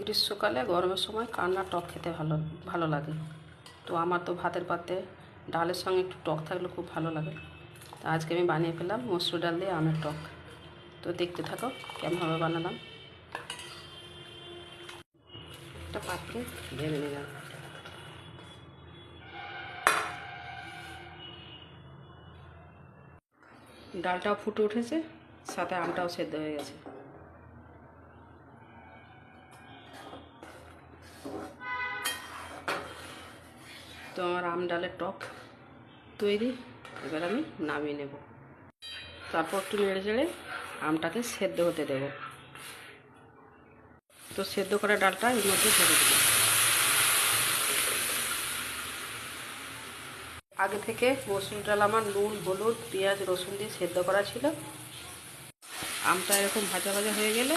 গ্রীষ্মকালে গরমের সময় কান্না, টক খেতে ভালো ভালো লাগে। তো আমার তো ভাতের পাতে ডালের সঙ্গে একটু টক থাকলে খুব ভালো লাগে। তো আজকে আমি বানিয়ে ফেললাম মসুর ডাল দিয়ে আমের টক। তো দেখতে থাকো কেমনভাবে বানালাম। একটা পাত্রে ভেবে নিলাম ডালটাও ফুটে উঠেছে, সাথে আমটাও সেদ্ধ হয়ে গেছে। তো আমার আম ডালের টক তৈরি। এবার আমি নামিয়ে নেব। তারপর একটু নেড়ে চেড়ে আমটাকে সেদ্ধ হতে দেব। তো সেদ্ধ করা ডালটা এর মধ্যে ঢেলে দেব। আগে থেকে মসুর ডাল আমার নুন, হলুদ, পেঁয়াজ, রসুন দিয়ে সেদ্ধ করা ছিল। আমটা এরকম ভাজা ভাজা হয়ে গেলে